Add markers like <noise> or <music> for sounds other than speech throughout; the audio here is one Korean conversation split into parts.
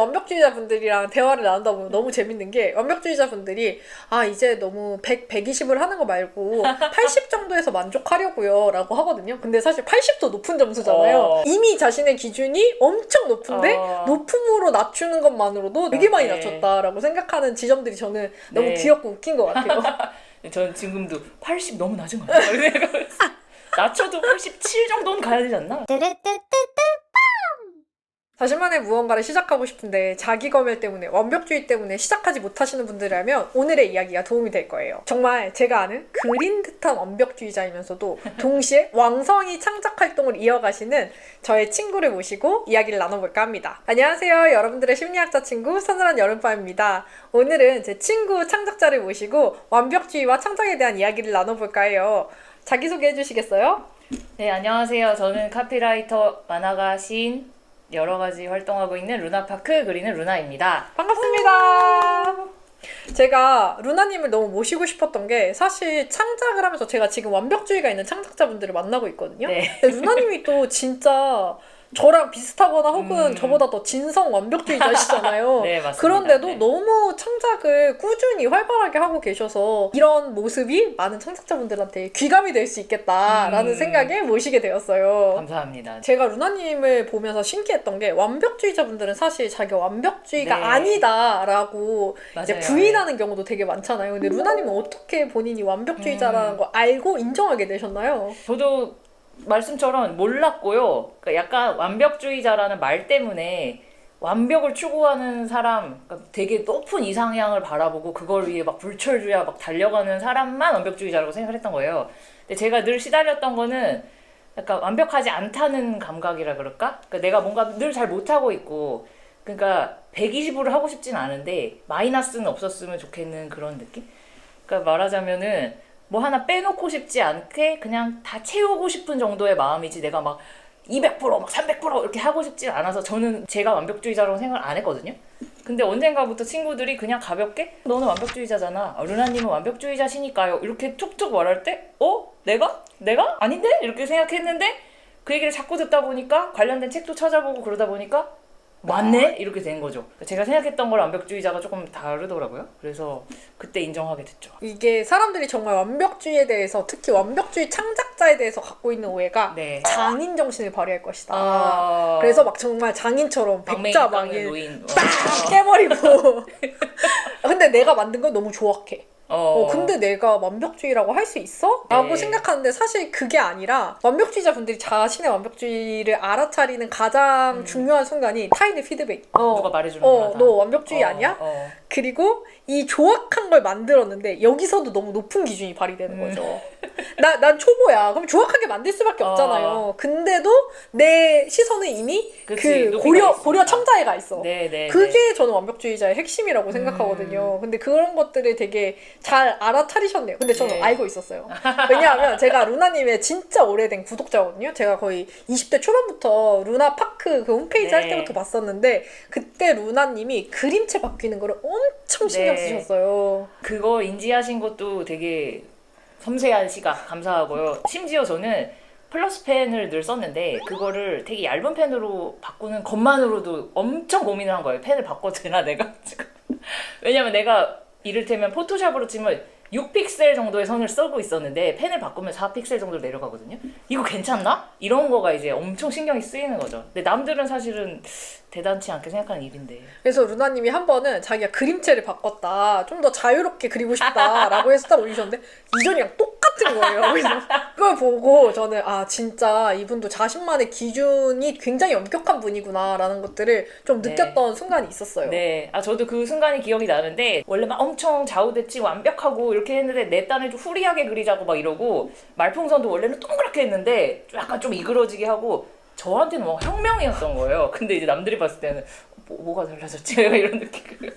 완벽주의자 분들이랑 대화를 나눈다 보면 너무 재밌는 게 완벽주의자 분들이 아 이제 너무 100, 120을 하는 거 말고 <laughs> 80 정도에서 만족하려고요 라고 하거든요. 근데 사실 80도 높은 점수잖아요. 어. 이미 자신의 기준이 엄청 높은데 어. 높음으로 낮추는 것만으로도 되게 많이 네. 낮췄다라고 생각하는 지점들이 저는 너무 네. 귀엽고 웃긴 것 같아요. <laughs> 전 지금도 80 너무 낮은 거 같아요. <laughs> 낮춰도 87 정도는 가야 되지 않나? 자신만의 무언가를 시작하고 싶은데 자기 검열 때문에 완벽주의 때문에 시작하지 못하시는 분들이라면 오늘의 이야기가 도움이 될 거예요. 정말 제가 아는 그린 듯한 완벽주의자이면서도 동시에 왕성히 창작 활동을 이어가시는 저의 친구를 모시고 이야기를 나눠볼까 합니다. 안녕하세요. 여러분들의 심리학자 친구 서늘한 여름밤입니다. 오늘은 제 친구 창작자를 모시고 완벽주의와 창작에 대한 이야기를 나눠볼까 해요. 자기소개해 주시겠어요? 네, 안녕하세요. 저는 카피라이터, 만화가, 시인 여러 가지 활동하고 있는 루나파크 그리는 루나입니다. 반갑습니다. 제가 루나님을 너무 모시고 싶었던 게 사실 창작을 하면서 제가 지금 완벽주의가 있는 창작자분들을 만나고 있거든요. 네. 근데 루나님이 또 진짜 저랑 비슷하거나 혹은 음. 저보다 더 진성 완벽주의자시잖아요. <laughs> 네, 맞습니다. 그런데도 네. 너무 창작을 꾸준히 활발하게 하고 계셔서 이런 모습이 많은 창작자분들한테 귀감이 될 수 있겠다라는 음. 생각에 모시게 되었어요. 감사합니다. 제가 루나님을 보면서 신기했던 게 완벽주의자분들은 사실 자기가 완벽주의가 네. 아니다라고 이제 맞아요. 부인하는 경우도 되게 많잖아요. 근데 루나님은 어떻게 본인이 완벽주의자라는 음. 걸 알고 인정하게 되셨나요? 저도 말씀처럼 몰랐고요. 그러니까 약간 완벽주의자라는 말 때문에 완벽을 추구하는 사람, 그러니까 되게 높은 이상향을 바라보고 그걸 위해 막 불철주야 막 달려가는 사람만 완벽주의자라고 생각을 했던 거예요. 근데 제가 늘 시달렸던 거는 약간 완벽하지 않다는 감각이라 그럴까? 그러니까 내가 뭔가 늘 잘 못하고 있고, 그러니까 120으로 하고 싶진 않은데 마이너스는 없었으면 좋겠는 그런 느낌? 그러니까 말하자면은 뭐 하나 빼놓고 싶지 않게 그냥 다 채우고 싶은 정도의 마음이지 내가 막 200%막 300% 이렇게 하고 싶진 않아서 저는 제가 완벽주의자라고 생각을 안 했거든요. 근데 언젠가부터 친구들이 그냥 가볍게 너는 완벽주의자잖아. 어, 루나님은 완벽주의자시니까요. 이렇게 툭툭 말할 때 어? 내가? 내가? 아닌데? 이렇게 생각했는데 그 얘기를 자꾸 듣다 보니까 관련된 책도 찾아보고 그러다 보니까 맞네? 이렇게 된 거죠. 제가 생각했던 걸 완벽주의자가 조금 다르더라고요. 그래서 그때 인정하게 됐죠. 이게 사람들이 정말 완벽주의에 대해서 특히 완벽주의 창작자에 대해서 갖고 있는 오해가 네. 장인 정신을 발휘할 것이다. 아. 그래서 막 정말 장인처럼 방맹이 백자 깡의 망인 노인. 딱 깨버리고 <laughs> 근데 내가 만든 건 너무 조악해. 어. 어, 근데 내가 완벽주의라고 할 수 있어? 라고 네. 생각하는데 사실 그게 아니라 완벽주의자 분들이 자신의 완벽주의를 알아차리는 가장 중요한 순간이 타인의 피드백. 어, 음. 누가 말해주는 어, 거라다. 너 완벽주의 어, 아니야? 어. 그리고 이 조악한 걸 만들었는데 여기서도 너무 높은 기준이 발휘되는 음. 거죠. 나, 난 초보야. 그럼 조악하게 만들 수밖에 어. 없잖아요. 근데도 내 시선은 이미 그치, 그 고려. 고려 첨자에 가 있어. 네, 네. 그게 저는 완벽주의자의 핵심이라고 생각하거든요. 음. 근데 그런 것들을 되게 잘 알아차리셨네요. 근데 저는 네. 알고 있었어요. 왜냐하면 제가 루나님의 진짜 오래된 구독자거든요. 제가 거의 20대 초반부터 루나 파크 그 홈페이지 할 네. 때부터 봤었는데 그때 루나님이 그림체 바뀌는 거를 엄청 신경 네. 쓰셨어요. 그거 인지하신 것도 되게 섬세한 시각 감사하고요. 심지어 저는 플러스 펜을 늘 썼는데 그거를 되게 얇은 펜으로 바꾸는 것만으로도 엄청 고민을 한 거예요. 펜을 바꿔도 되나 <laughs> 내가 지금. 왜냐면 내가 이를테면 포토샵으로 치면 6픽셀 정도의 선을 쓰고 있었는데 펜을 바꾸면 4픽셀 정도로 내려가거든요. 이거 괜찮나? 이런 거가 이제 엄청 신경이 쓰이는 거죠. 근데 남들은 사실은 대단치 않게 생각하는 일인데. 그래서 루나님이 한 번은 자기가 그림체를 바꿨다. 좀 더 자유롭게 그리고 싶다라고 해서 딱 올리셨는데 이전이랑 똑같은 거예요. 그래서 그걸 보고 저는 아 진짜 이분도 자신만의 기준이 굉장히 엄격한 분이구나라는 것들을 좀 네. 느꼈던 순간이 있었어요. 네, 아 저도 그 순간이 기억이 나는데 원래 막 엄청 좌우대칭 완벽하고 이렇게 했는데 내 딴을 좀 후리하게 그리자고 막 이러고 말풍선도 원래는 동그랗게 했는데 약간 좀 이그러지게 하고 저한테는 뭐 혁명이었던 거예요. 근데 이제 남들이 봤을 때는 뭐, 뭐가 달라졌지? <laughs> 이런 느낌.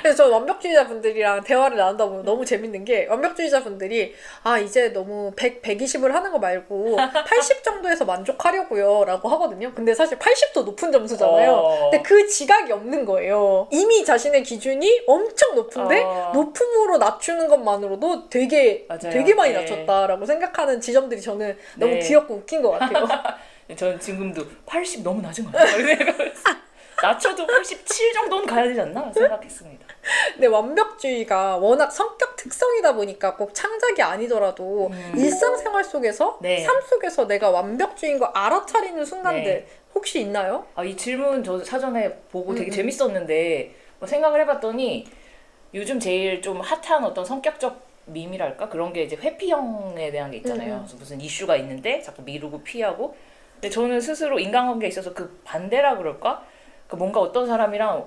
그래서 저 완벽주의자 분들이랑 대화를 나눈다 보면 너무 재밌는 게 완벽주의자 분들이 아 이제 너무 100, 120을 하는 거 말고 80 정도에서 만족하려고요 라고 하거든요. 근데 사실 80도 높은 점수잖아요. 어. 근데 그 지각이 없는 거예요. 이미 자신의 기준이 엄청 높은데 어. 높음으로 낮추는 것만으로도 되게 맞아요. 되게 많이 네. 낮췄다라고 생각하는 지점들이 저는 너무 네. 귀엽고 웃긴 것 같아요. <laughs> 저는 지금도 80 너무 낮은 거 같아요. <laughs> 낮춰도 87 정도는 가야 되지 않나 생각했습니다. 근데 완벽주의가 워낙 성격 특성이다 보니까 꼭 창작이 아니더라도 음. 일상생활 속에서 네. 삶 속에서 내가 완벽주의인 거 알아차리는 순간들 네. 혹시 있나요? 아, 이 질문 저 사전에 보고 되게 음, 음. 재밌었는데 뭐 생각을 해봤더니 요즘 제일 좀 핫한 어떤 성격적 밈이랄까 그런 게 이제 회피형에 대한 게 있잖아요. 음, 음. 무슨 이슈가 있는데 자꾸 미루고 피하고. 근데 저는 스스로 인간관계에 있어서 그 반대라 그럴까? 그 뭔가 어떤 사람이랑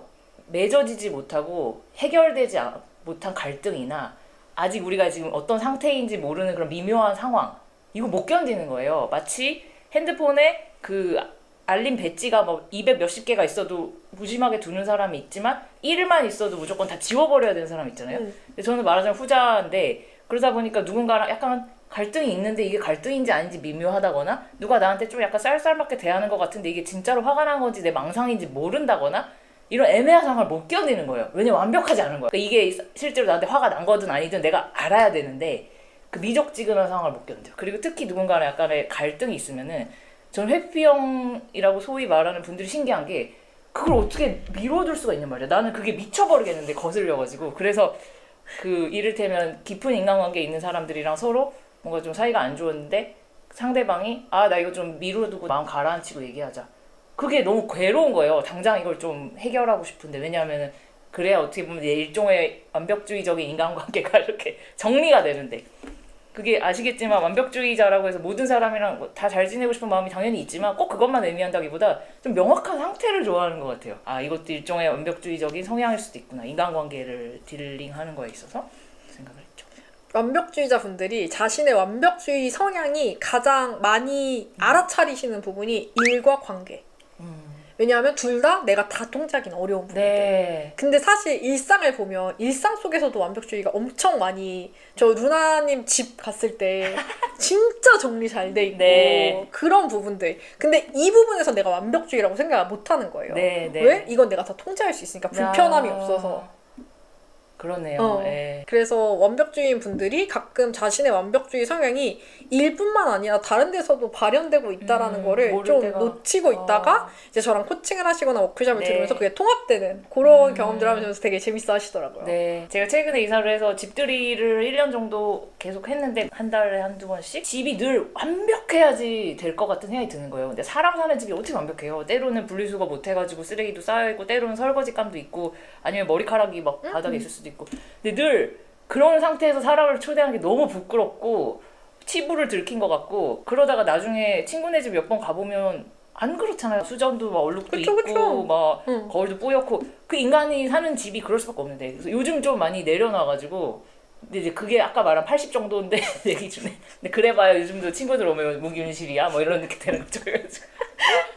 맺어지지 못하고 해결되지 아- 못한 갈등이나 아직 우리가 지금 어떤 상태인지 모르는 그런 미묘한 상황 이거 못 견디는 거예요. 마치 핸드폰에 그 알림 배지가 뭐 200 몇십 개가 있어도 무심하게 두는 사람이 있지만 1만 있어도 무조건 다 지워버려야 되는 사람 있잖아요. 음. 근데 저는 말하자면 후자인데 그러다 보니까 누군가랑 약간 갈등이 있는데 이게 갈등인지 아닌지 미묘하다거나 누가 나한테 좀 약간 쌀쌀맞게 대하는 것 같은데 이게 진짜로 화가 난 건지 내 망상인지 모른다거나 이런 애매한 상황을 못 견디는 거예요. 왜냐면 완벽하지 않은 거야. 그러니까 이게 실제로 나한테 화가 난 거든 아니든 내가 알아야 되는데 그 미적지근한 상황을 못 견뎌. 그리고 특히 누군가랑 약간의 갈등이 있으면은 저는 회피형이라고 소위 말하는 분들이 신기한 게 그걸 어떻게 미뤄둘 수가 있냔 말이야. 나는 그게 미쳐버리겠는데 거슬려가지고 그래서 그 이를테면 깊은 인간관계에 있는 사람들이랑 서로 뭔가 좀 사이가 안 좋은데 상대방이 아 나 이거 좀 미뤄두고 마음 가라앉히고 얘기하자. 그게 너무 괴로운 거예요. 당장 이걸 좀 해결하고 싶은데 왜냐하면은 그래야 어떻게 보면 내 일종의 완벽주의적인 인간관계가 <laughs> 이렇게 정리가 되는데 그게 아시겠지만 완벽주의자라고 해서 모든 사람이랑 뭐다잘 지내고 싶은 마음이 당연히 있지만 꼭 그것만 의미한다기보다 좀 명확한 상태를 좋아하는 것 같아요. 아 이것도 일종의 완벽주의적인 성향일 수도 있구나. 인간관계를 딜링하는 거에 있어서. 완벽주의자 분들이 자신의 완벽주의 성향이 가장 많이 알아차리시는 부분이 일과 관계. 왜냐하면 둘 다 내가 다 통제하기는 어려운 부분들. 네. 근데 사실 일상을 보면 일상 속에서도 완벽주의가 엄청 많이 저 루나님 집 갔을 때 <laughs> 진짜 정리 잘 돼 있고 네. 그런 부분들. 근데 이 부분에서 내가 완벽주의라고 생각을 못 하는 거예요. 네, 네. 왜? 이건 내가 다 통제할 수 있으니까 불편함이 야. 없어서. 그러네요. 어. 예. 그래서 완벽주의인 분들이 가끔 자신의 완벽주의 성향이 일뿐만 아니라 다른 데서도 발현되고 있다라는 음, 거를 좀 때가- 놓치고 어. 있다가 이제 저랑 코칭을 하시거나 워크숍을 네. 들으면서 그게 통합되는 그런 음. 경험들 하면서 되게 재밌어 하시더라고요. 네. 제가 최근에 이사를 해서 집들이를 1년 정도 계속 했는데 한 달에 한두 번씩 집이 늘 완벽해야지 될 것 같은 생각이 드는 거예요. 근데 사람 사는 집이 어떻게 완벽해요? 때로는 분리수거 못 해가지고 쓰레기도 쌓여있고 때로는 설거지감도 있고 아니면 머리카락이 막 바닥에 있을 수도 있고. 근데 늘 그런 상태에서 사람을 초대하는 게 너무 부끄럽고 치부를 들킨 것 같고 그러다가 나중에 친구네 집 몇 번 가보면 안 그렇잖아요. 수전도 막 얼룩도 그쵸, 있고 그쵸. 막 응. 거울도 뿌옇고 그 인간이 사는 집이 그럴 수밖에 없는데. 그래서 요즘 좀 많이 내려놔가지고 근데 이제 그게 아까 말한 80 정도인데 <laughs> 내 기준에 근데 그래봐야 요즘도 친구들 오면 무기윤실이야? 뭐 이런 느낌 되는 거죠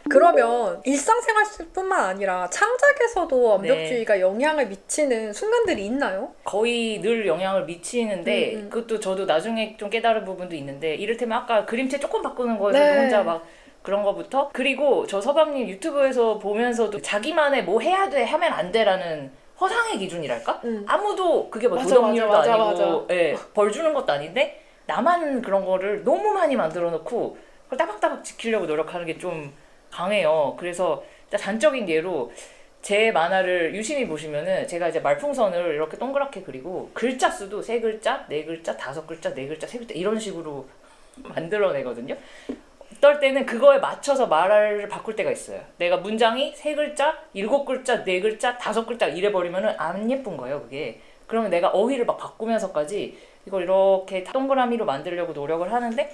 그러면 일상생활 뿐만 아니라 창작에서도 완벽주의가 네. 영향을 미치는 순간들이 있나요? 거의 늘 영향을 미치는데 음, 음. 그것도 저도 나중에 좀 깨달은 부분도 있는데 이를테면 아까 그림체 조금 바꾸는 거에서 네. 혼자 막 그런 거부터 그리고 저 서방님 유튜브에서 보면서도 자기만의 뭐 해야 돼 하면 안 돼라는 허상의 기준이랄까 음. 아무도 그게 뭐 맞아, 도덕률도 맞아, 맞아, 아니고 예, 벌 주는 것도 아닌데 나만 그런 거를 너무 많이 만들어 놓고 그걸 따박따박 지키려고 노력하는 게 좀 강해요. 그래서 단적인 예로 제 만화를 유심히 보시면은 제가 이제 말풍선을 이렇게 동그랗게 그리고 글자 수도 세 글자, 네 글자, 다섯 글자, 네 글자, 세 글자 이런 식으로 <laughs> 만들어내거든요. 어떨 때는 그거에 맞춰서 말을 바꿀 때가 있어요. 내가 문장이 세 글자, 일곱 글자, 네 글자, 다섯 글자 이래 버리면은 안 예쁜 거예요, 그게. 그러면 내가 어휘를 막 바꾸면서까지 이걸 이렇게 동그라미로 만들려고 노력을 하는데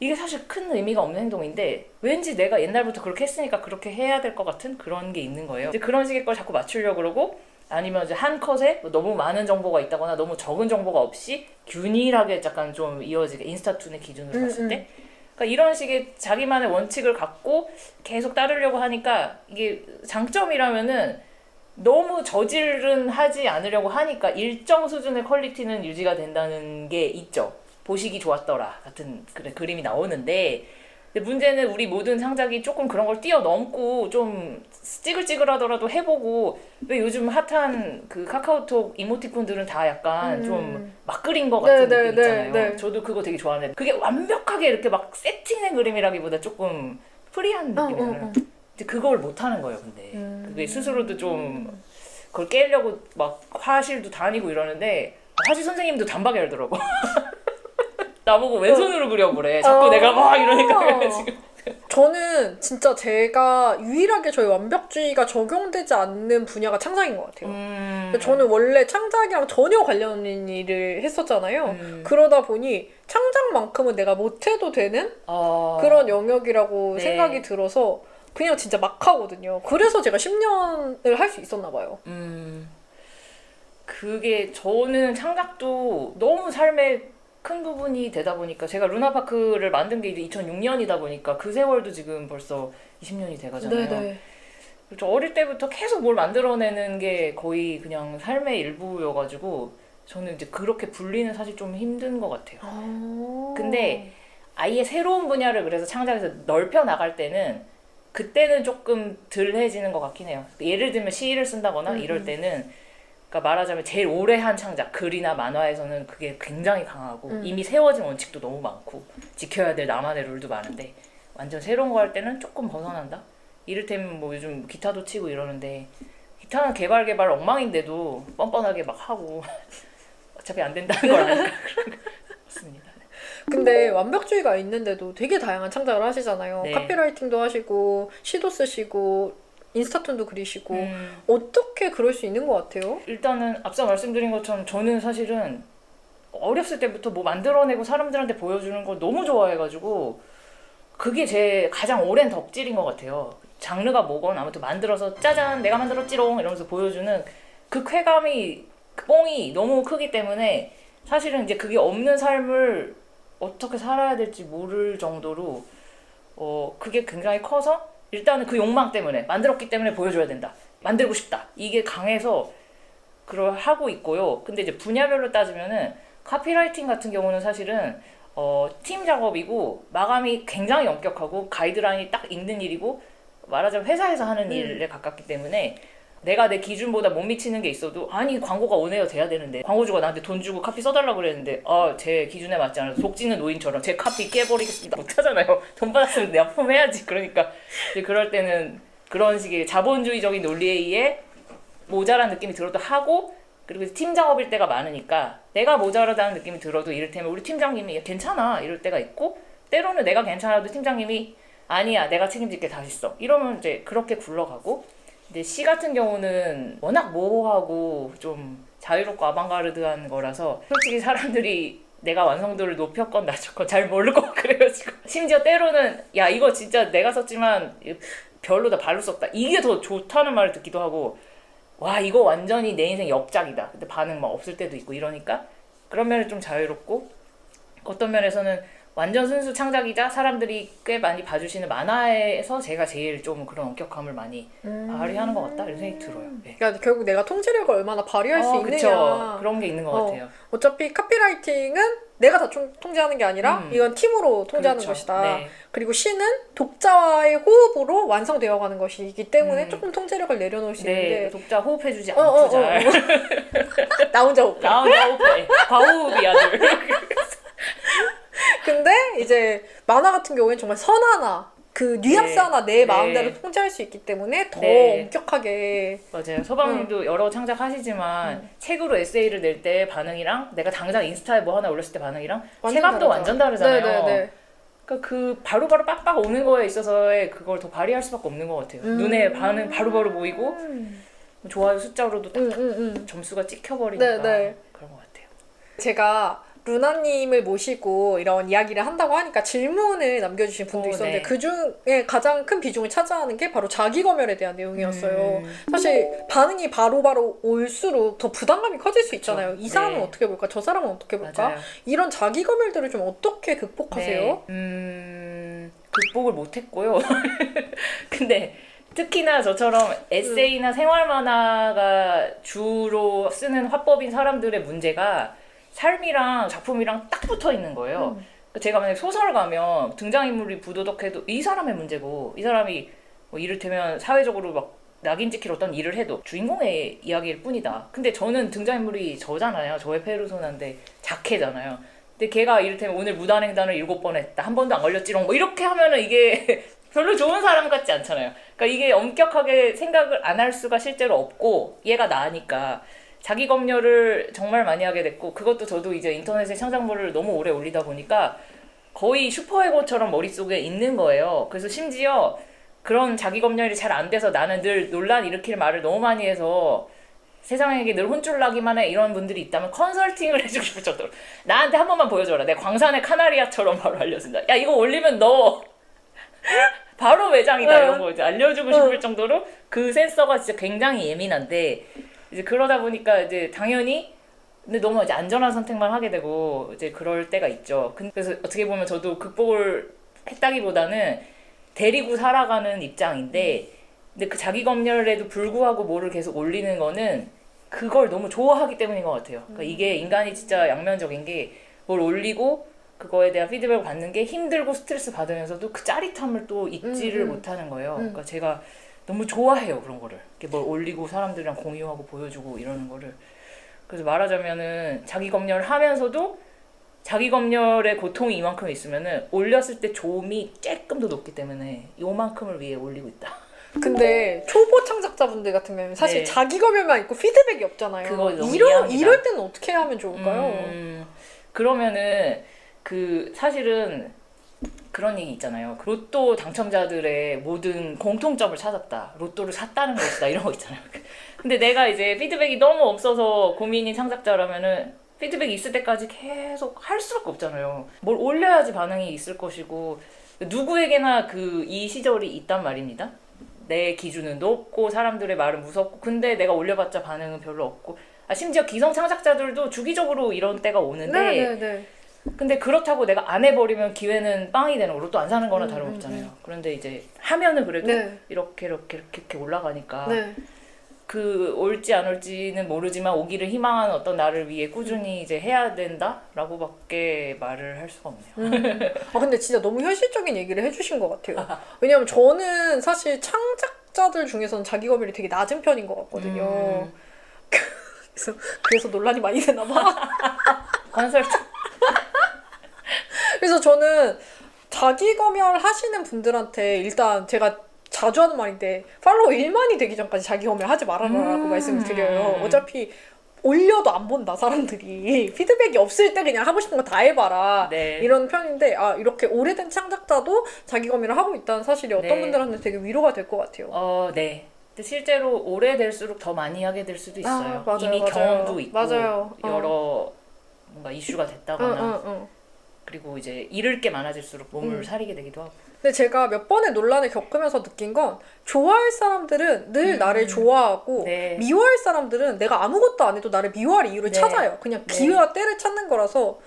이게 사실 큰 의미가 없는 행동인데 왠지 내가 옛날부터 그렇게 했으니까 그렇게 해야 될 것 같은 그런 게 있는 거예요. 이제 그런 식의 걸 자꾸 맞추려고 그러고 아니면 이제 한 컷에 뭐 너무 많은 정보가 있다거나 너무 적은 정보가 없이 균일하게 약간 좀 이어지게 인스타툰의 기준으로 음, 봤을 때 그러니까 이런 식의 자기만의 원칙을 갖고 계속 따르려고 하니까 이게 장점이라면은 너무 저질은 하지 않으려고 하니까 일정 수준의 퀄리티는 유지가 된다는 게 있죠. 보시기 좋았더라 같은 그래, 그림이 나오는데 근데 문제는 우리 모든 상작이 조금 그런 걸 뛰어넘고 좀 찌글찌글하더라도 해보고 왜 요즘 핫한 그 카카오톡 이모티콘들은 다 약간 음. 좀막 그린 것 같은 네, 느낌 네, 있잖아요. 네, 네. 저도 그거 되게 좋아하는데 그게 완벽하게 이렇게 막 세팅된 그림이라기보다 조금 프리한 어, 느낌이잖아요. 어, 어. 이제 그걸 못 하는 거예요. 근데 음. 그게 스스로도 좀 그걸 깨려고 막 화실도 다니고 이러는데 화실 선생님도 단박에 알더라고. <laughs> 나보고 왼손으로 그려보래. 자꾸 어. 내가 막 이러니까 그래, 지금. 저는 진짜 제가 유일하게 저희 완벽주의가 적용되지 않는 분야가 창작인 것 같아요. 음. 저는 원래 창작이랑 전혀 관련 있는 일을 했었잖아요. 음. 그러다 보니 창작만큼은 내가 못해도 되는 어. 그런 영역이라고 네. 생각이 들어서 그냥 진짜 막 하거든요. 그래서 제가 10년을 할 수 있었나 봐요. 음. 그게 저는 창작도 너무 삶의 큰 부분이 되다 보니까 제가 루나파크를 만든 게 이제 2006년이다 보니까 그 세월도 지금 벌써 20년이 돼 가잖아요. 저 어릴 때부터 계속 뭘 만들어내는 게 거의 그냥 삶의 일부여가지고 저는 이제 그렇게 분리는 사실 좀 힘든 것 같아요. 아. 근데 아예 새로운 분야를 그래서 창작해서 넓혀 나갈 때는 그때는 조금 덜 해지는 것 같긴 해요. 예를 들면 시를 쓴다거나 음, 이럴 음. 때는 그러니까 말하자면 제일 오래 한 창작 글이나 만화에서는 그게 굉장히 강하고 음. 이미 세워진 원칙도 너무 많고 지켜야 될 나만의 룰도 많은데 완전 새로운 거 할 때는 조금 벗어난다. 이를테면 뭐 요즘 기타도 치고 이러는데 기타는 개발 개발 엉망인데도 뻔뻔하게 막 하고 <laughs> 어차피 안 된다는 걸 아니까 그렇습니다. 근데 완벽주의가 있는데도 되게 다양한 창작을 하시잖아요. 네. 카피라이팅도 하시고 시도 쓰시고 인스타툰도 그리시고 음. 어떻게 그럴 수 있는 것 같아요? 일단은 앞서 말씀드린 것처럼 저는 사실은 어렸을 때부터 뭐 만들어내고 사람들한테 보여주는 걸 너무 좋아해가지고 그게 제 가장 오랜 덕질인 것 같아요. 장르가 뭐건 아무튼 만들어서 짜잔 내가 만들었지롱 이러면서 보여주는 그 쾌감이 그 뽕이 너무 크기 때문에 사실은 이제 그게 없는 삶을 어떻게 살아야 될지 모를 정도로 어 그게 굉장히 커서 일단은 그 욕망 때문에 만들었기 때문에 보여줘야 된다. 만들고 싶다. 이게 강해서 그걸 하고 있고요. 근데 이제 분야별로 따지면은 카피라이팅 같은 경우는 사실은 어, 팀 작업이고 마감이 굉장히 엄격하고 가이드라인이 딱 읽는 일이고 말하자면 회사에서 하는 음. 일에 가깝기 때문에 내가 내 기준보다 못 미치는 게 있어도 아니 광고가 온에어 돼야 되는데. 광고주가 나한테 돈 주고 카피 써달라 그랬는데 아 제 기준에 맞지 않아서 속지는 노인처럼 제 카피 깨버리겠습니다. <laughs> 못하잖아요. 돈 받았으면 납품해야지. 그러니까 이제 그럴 때는 그런 식의 자본주의적인 논리에 의해 모자란 느낌이 들어도 하고 그리고 팀 작업일 때가 많으니까 내가 모자라다는 느낌이 들어도 이를테면 우리 팀장님이 괜찮아 이럴 때가 있고 때로는 내가 괜찮아도 팀장님이 아니야 내가 책임질게 다시 써 이러면 이제 그렇게 굴러가고 근데 시 같은 경우는 워낙 모호하고 좀 자유롭고 아방가르드한 거라서 솔직히 사람들이 내가 완성도를 높였건 낮췄건 잘 모를 거 <laughs> 그래가지고 심지어 때로는 야 이거 진짜 내가 썼지만 별로다 발로 썼다. 이게 더 좋다는 말을 듣기도 하고 와 이거 완전히 내 인생 역작이다. 근데 반응 막 없을 때도 있고 이러니까 그런 면은 좀 자유롭고 어떤 면에서는 완전 순수 창작이자 사람들이 꽤 많이 봐주시는 만화에서 제가 제일 좀 그런 엄격함을 많이 발휘하는 것 같다 이런 생각이 들어요. 네. 그러니까 결국 내가 통제력을 얼마나 발휘할 수 어, 있느냐. 그쵸. 그런 게 있는 것 어. 같아요. 어차피 카피라이팅은 내가 다 총- 통제하는 게 아니라 음. 이건 팀으로 통제하는 그렇죠. 것이다. 네. 그리고 시는 독자와의 호흡으로 완성되어 가는 것이기 때문에 음. 조금 통제력을 내려놓을 수 네, 있는데 독자 호흡해주지 어, 않고 어, 어, 잘. 나 혼자 호흡. 나 혼자 호흡해. 과호흡이 아들. <laughs> <laughs> 근데 이제 만화 같은 경우에는 정말 선 하나 그 뉘앙스 네. 하나 내 네. 마음대로 통제할 수 있기 때문에 더 네. 엄격하게 맞아요. 서방님도 여러 창작하시지만 음. 책으로 에세이를 낼 때 반응이랑 내가 당장 인스타에 뭐 하나 올렸을 때 반응이랑 완전 체감도 다르죠. 완전 다르잖아요. 네네네. 그러니까 그 바로바로 빡빡 오는 거에 있어서의 그걸 더 발휘할 수밖에 없는 것 같아요. 음. 눈에 반응 바로바로 보이고 뭐 좋아요 숫자로도 딱 응, 응, 응. 점수가 찍혀버리니까 네, 네. 그런 것 같아요. 제가 루나님을 모시고 이런 이야기를 한다고 하니까 질문을 남겨주신 분도 어, 있었는데 네. 그 중에 가장 큰 비중을 차지하는 게 바로 자기 검열에 대한 내용이었어요. 음. 사실 반응이 바로바로 올수록 더 부담감이 커질 수 있잖아요. 이 사람은 네. 어떻게 볼까? 저 사람은 어떻게 볼까? 맞아요. 이런 자기 검열들을 좀 어떻게 극복하세요? 네. 음, 극복을 못했고요. <laughs> 근데 특히나 저처럼 에세이나 생활 만화가 주로 쓰는 화법인 사람들의 문제가 삶이랑 작품이랑 딱 붙어 있는 거예요. 음. 그러니까 제가 만약 소설 가면 등장인물이 부도덕해도 이 사람의 문제고 이 사람이 뭐 이를테면 사회적으로 막 낙인 찍힐 어떤 일을 해도 주인공의 이야기일 뿐이다. 근데 저는 등장인물이 저잖아요. 저의 페르소나인데 작해잖아요. 근데 걔가 이를테면 오늘 무단횡단을 일곱 번 했다. 한 번도 안 걸렸지롱. 뭐 이렇게 하면은 이게 <laughs> 별로 좋은 사람 같지 않잖아요. 그러니까 이게 엄격하게 생각을 안 할 수가 실제로 없고 얘가 나니까 자기 검열을 정말 많이 하게 됐고 그것도 저도 이제 인터넷에 창작물을 너무 오래 올리다 보니까 거의 슈퍼에고처럼 머릿속에 있는 거예요. 그래서 심지어 그런 자기 검열이 잘 안 돼서 나는 늘 논란 일으킬 말을 너무 많이 해서 세상에게 늘 혼쭐 나기만 해 이런 분들이 있다면 컨설팅을 해주고 싶을 정도로 나한테 한 번만 보여줘라. 내 광산의 카나리아처럼 바로 알려준다. 야 이거 올리면 너 <laughs> 바로 매장이다 이런 거 이제 알려주고 싶을 정도로 그 센서가 진짜 굉장히 예민한데 이제 그러다 보니까 이제 당연히 근데 너무 이제 안전한 선택만 하게 되고 이제 그럴 때가 있죠. 근- 그래서 어떻게 보면 저도 극복을 했다기보다는 데리고 살아가는 입장인데 근데 그 자기 검열에도 불구하고 뭐를 계속 올리는 거는 그걸 너무 좋아하기 때문인 것 같아요. 그러니까 이게 인간이 진짜 양면적인 게 뭘 올리고 그거에 대한 피드백을 받는 게 힘들고 스트레스 받으면서도 그 짜릿함을 또 잊지를 음, 음. 못하는 거예요. 그러니까 제가 너무 좋아해요 그런 거를. 이렇게 뭘 올리고 사람들이랑 공유하고 보여주고 이러는 거를. 그래서 말하자면은 자기 검열 하면서도 자기 검열의 고통이 이만큼 있으면은 올렸을 때 조음이 조금 더 높기 때문에 요만큼을 위해 올리고 있다. <laughs> 근데 초보 창작자분들 같은 경우는 사실 네. 자기 검열만 있고 피드백이 없잖아요. 그거 너무 이런. 이럴 때는 어떻게 하면 좋을까요? 음, 그러면은 그 사실은 그런 얘기 있잖아요. 그 로또 당첨자들의 모든 공통점을 찾았다. 로또를 샀다는 것이다. 이런 거 있잖아요. <laughs> 근데 내가 이제 피드백이 너무 없어서 고민인 창작자라면은 피드백이 있을 때까지 계속 할 수밖에 없잖아요. 뭘 올려야지 반응이 있을 것이고 누구에게나 그 이 시절이 있단 말입니다. 내 기준은 높고 사람들의 말은 무섭고 근데 내가 올려봤자 반응은 별로 없고 아, 심지어 기성 창작자들도 주기적으로 이런 때가 오는데 네네네. 근데 그렇다고 내가 안 해버리면 기회는 빵이 되는 거로 또 안 사는 거나 음, 다름없잖아요. 음, 그런데 이제 하면은 그래도 네. 이렇게 이렇게 이렇게, 이렇게 올라가니까 네. 그 올지 안 올지는 모르지만 오기를 희망하는 어떤 나를 위해 꾸준히 이제 해야 된다라고밖에 말을 할 수가 없네요. <laughs> 아 근데 진짜 너무 현실적인 얘기를 해주신 것 같아요. 왜냐면 저는 사실 창작자들 중에서는 자기 검열이 되게 낮은 편인 것 같거든요. 음, <laughs> 그래서 그래서 논란이 많이 되나 봐. <laughs> 컨설팅 그래서 저는 자기 검열 하시는 분들한테 일단 제가 자주 하는 말인데 팔로워 1만이 되기 전까지 자기 검열 하지 말아라라고 음. 말씀을 드려요. 어차피 올려도 안 본다 사람들이 <laughs> 피드백이 없을 때 그냥 하고 싶은 거 다 해봐라 네. 이런 편인데 아 이렇게 오래된 창작자도 자기 검열을 하고 있다는 사실이 어떤 네. 분들한테 되게 위로가 될 것 같아요. 어, 네. 근데 실제로 오래될수록 더 많이 하게 될 수도 있어요. 아, 맞아요, 이미 맞아요. 경험도 있고 맞아요. 어. 여러 뭔가 이슈가 응, 됐다거나 응, 응. 그리고 이제 잃을 게 많아질수록 몸을 음. 사리게 되기도 하고. 근데 제가 몇 번의 논란을 겪으면서 느낀 건 좋아할 사람들은 늘 음. 나를 좋아하고 네. 미워할 사람들은 내가 아무것도 안 해도 나를 미워할 이유를 네. 찾아요. 그냥 네. 기회와 때를 찾는 거라서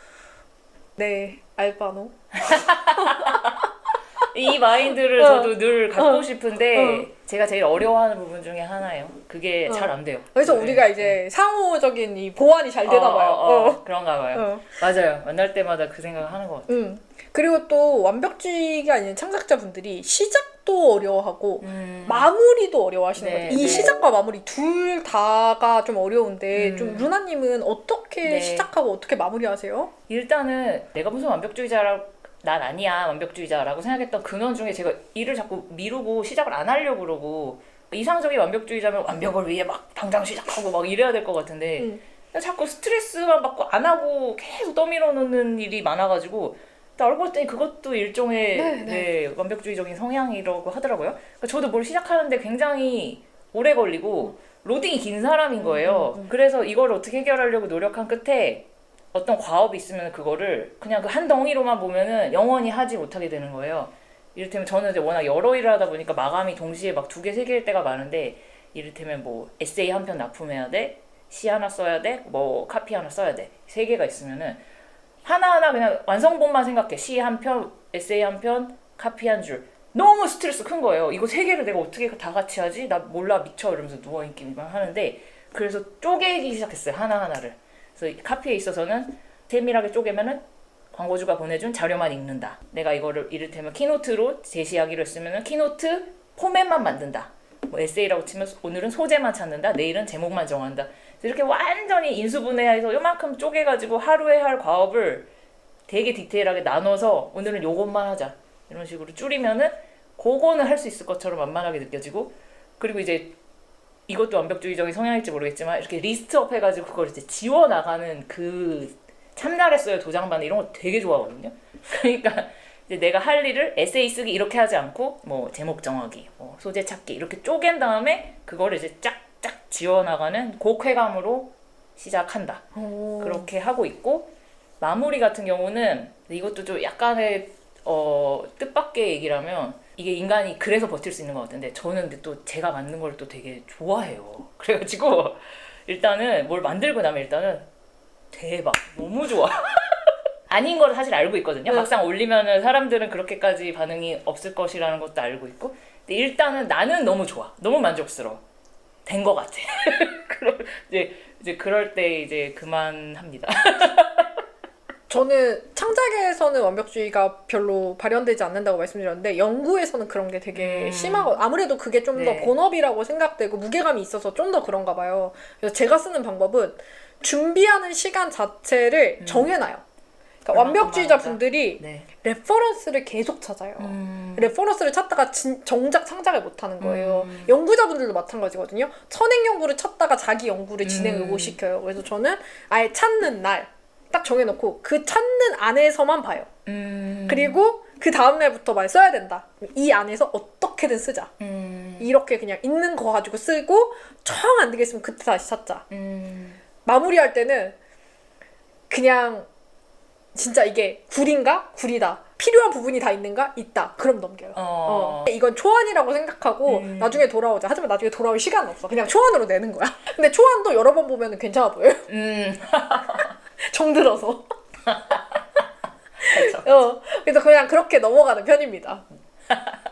네 알바노. <laughs> 이 마인드를 어. 저도 늘 갖고 어. 싶은데 제가 제일 어려워하는 부분 중에 하나예요. 그게 어. 잘 안 돼요. 그래서 네. 우리가 이제 상호적인 이 보완이 잘 되나 어, 봐요. 어, 어, 어. 그런가 봐요. 어. 맞아요. 만날 때마다 그 생각을 하는 것 같아요. 음. 그리고 또 완벽주의가 아닌 창작자분들이 시작도 어려워하고 음. 마무리도 어려워하시는 네, 것 같아요. 이 네. 시작과 마무리 둘 다가 좀 어려운데 음. 좀 루나님은 어떻게 네. 시작하고 어떻게 마무리하세요? 일단은 내가 무슨 완벽주의자라 난 아니야 완벽주의자라고 생각했던 근원 중에 제가 일을 자꾸 미루고 시작을 안 하려고 그러고 이상적인 완벽주의자면 완벽을 위해 막 당장 시작하고 막 이래야 될 것 같은데 음. 자꾸 스트레스만 받고 안 하고 계속 떠밀어 놓는 일이 많아가지고 딱 알고 봤더니 그것도 일종의 네, 네. 네, 완벽주의적인 성향이라고 하더라고요. 그러니까 저도 뭘 시작하는데 굉장히 오래 걸리고 로딩이 긴 사람인 거예요. 음, 음, 음. 그래서 이걸 어떻게 해결하려고 노력한 끝에 어떤 과업이 있으면 그거를 그냥 그 한 덩이로만 보면은 영원히 하지 못하게 되는 거예요. 이를테면 저는 이제 워낙 여러 일을 하다 보니까 마감이 동시에 막 두 개, 세 개일 때가 많은데 이를테면 뭐 에세이 한 편 납품해야 돼, 시 하나 써야 돼, 뭐 카피 하나 써야 돼. 세 개가 있으면은 하나하나 그냥 완성본만 생각해. 시 한 편, 에세이 한 편, 카피 한 줄. 너무 스트레스 큰 거예요. 이거 세 개를 내가 어떻게 다 같이 하지? 나 몰라 미쳐 이러면서 누워 있기만 하는데 그래서 쪼개기 시작했어요. 하나 하나를. 그래서 이 카피에 있어서는 세밀하게 쪼개면은 광고주가 보내준 자료만 읽는다. 내가 이거를 이를테면 키노트로 제시하기로 했으면은 키노트 포맷만 만든다. 뭐 에세이라고 치면 오늘은 소재만 찾는다. 내일은 제목만 정한다. 이렇게 완전히 인수분해해서 요만큼 쪼개가지고 하루에 할 과업을 되게 디테일하게 나눠서 오늘은 요것만 하자. 이런 식으로 줄이면은 그거는 할 수 있을 것처럼 만만하게 느껴지고 그리고 이제 이것도 완벽주의적인 성향일지 모르겠지만 이렇게 리스트업 해가지고 그걸 이제 지워 나가는 그 참나랬어요 도장반 이런 거 되게 좋아하거든요. <laughs> 그러니까 내가 할 일을 에세이 쓰기 이렇게 하지 않고 뭐 제목 정하기, 뭐 소재 찾기 이렇게 쪼갠 다음에 그거를 이제 쫙쫙 지워 나가는 그 쾌감으로 시작한다. 그렇게 하고 있고 마무리 같은 경우는 이것도 좀 약간의 어, 뜻밖의 얘기라면 이게 인간이 그래서 버틸 수 있는 것 같은데 저는 근데 또 제가 만든 걸 또 되게 좋아해요. <laughs> 그래가지고 일단은 뭘 만들고 나면 일단은 대박 너무 좋아. <laughs> 아닌 걸 사실 알고 있거든요. 네. 막상 올리면은 사람들은 그렇게까지 반응이 없을 것이라는 것도 알고 있고 근데 일단은 나는 너무 좋아. 너무 만족스러워. 된 것 같아. <laughs> 그럼 이제 이제 그럴 때 이제 그만합니다. 저는 창작에서는 완벽주의가 별로 발현되지 않는다고 말씀드렸는데 연구에서는 그런 게 되게 음. 심하고 아무래도 그게 좀더 네. 본업이라고 생각되고 무게감이 있어서 좀 더 그런가 봐요. 그래서 제가 쓰는 방법은 준비하는 시간 자체를 음. 정해놔요. 그러니까 완벽주의자? 분들이 네. 레퍼런스를 계속 찾아요. 음. 레퍼런스를 찾다가 진- 정작 창작을 못하는 거예요. 음. 연구자분들도 마찬가지거든요. 선행 연구를 찾다가 자기 연구를 진행 음. 의고시켜요. 그래서 저는 아예 찾는 날 딱 정해놓고 그 찾는 안에서만 봐요. 음. 그리고 그 다음 날부터 말 써야 된다. 이 안에서 어떻게든 쓰자. 음. 이렇게 그냥 있는 거 가지고 쓰고 정안 되겠으면 그때 다시 찾자. 음. 마무리할 때는 그냥 진짜 이게 굴인가? 굴이다. 필요한 부분이 다 있는가? 있다. 그럼 넘겨요. 어. 어. 이건 초안이라고 생각하고 음. 나중에 돌아오자. 하지만 나중에 돌아올 시간 없어. 그냥 초안으로 내는 거야. <laughs> 근데 초안도 여러 번 보면 괜찮아 보여요. 음. <laughs> <laughs> 정들어서. <laughs> 그렇죠. 어. 그래서 그냥 그렇게 넘어가는 편입니다. <laughs>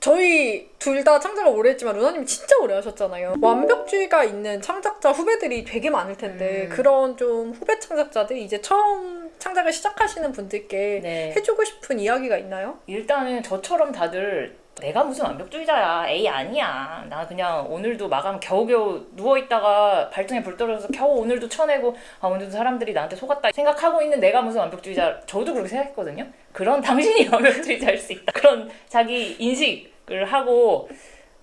저희 둘 다 창작을 오래 했지만 루나님이 진짜 오래 하셨잖아요. 완벽주의가 있는 창작자 후배들이 되게 많을 텐데 음. 그런 좀 후배 창작자들 이제 처음 창작을 시작하시는 분들께 네. 해주고 싶은 이야기가 있나요? 일단은 저처럼 다들 내가 무슨 완벽주의자야. 에이 아니야. 나 그냥 오늘도 마감 겨우겨우 누워 있다가 발등에 불 떨어져서 겨우 오늘도 쳐내고 아 오늘도 사람들이 나한테 속았다 생각하고 있는 내가 무슨 완벽주의자. 저도 그렇게 생각했거든요. 그런 <laughs> 당신이 완벽주의자일 수 있다. 그런 자기 인식을 하고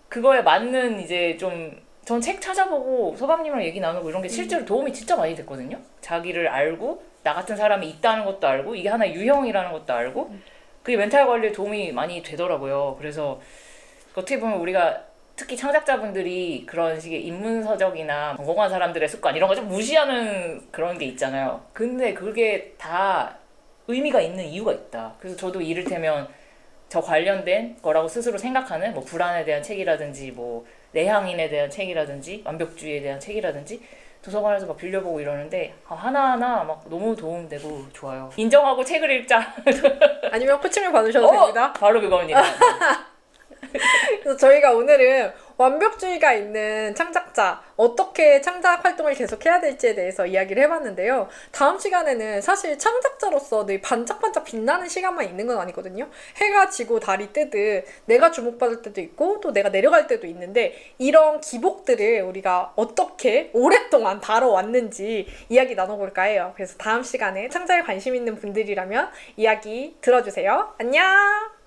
그거에 맞는 이제 좀 전 책 찾아보고 소감님이랑 얘기 나누고 이런 게 실제로 도움이 진짜 많이 됐거든요. 자기를 알고 나 같은 사람이 있다는 것도 알고 이게 하나의 유형이라는 것도 알고 그게 멘탈 관리에 도움이 많이 되더라고요. 그래서 어떻게 보면 우리가 특히 창작자분들이 그런 식의 인문서적이나 성공한 사람들의 습관 이런 거 좀 무시하는 그런 게 있잖아요. 근데 그게 다 의미가 있는 이유가 있다. 그래서 저도 이를테면 저 관련된 거라고 스스로 생각하는 뭐 불안에 대한 책이라든지 뭐 내향인에 대한 책이라든지 완벽주의에 대한 책이라든지 도서관에서 막 빌려보고 이러는데 아, 하나하나 막 너무 도움되고 좋아요. 인정하고 책을 읽자. <laughs> 아니면 코칭을 받으셔도 어, 됩니다. 바로 그겁니다. <laughs> 그래서 저희가 오늘은 완벽주의가 있는 창작자, 어떻게 창작 활동을 계속 해야 될지에 대해서 이야기를 해봤는데요. 다음 시간에는 사실 창작자로서 늘 반짝반짝 빛나는 시간만 있는 건 아니거든요. 해가 지고 달이 뜨듯 내가 주목받을 때도 있고 또 내가 내려갈 때도 있는데 이런 기복들을 우리가 어떻게 오랫동안 다뤄왔는지 이야기 나눠볼까 해요. 그래서 다음 시간에 창작에 관심 있는 분들이라면 이야기 들어주세요. 안녕!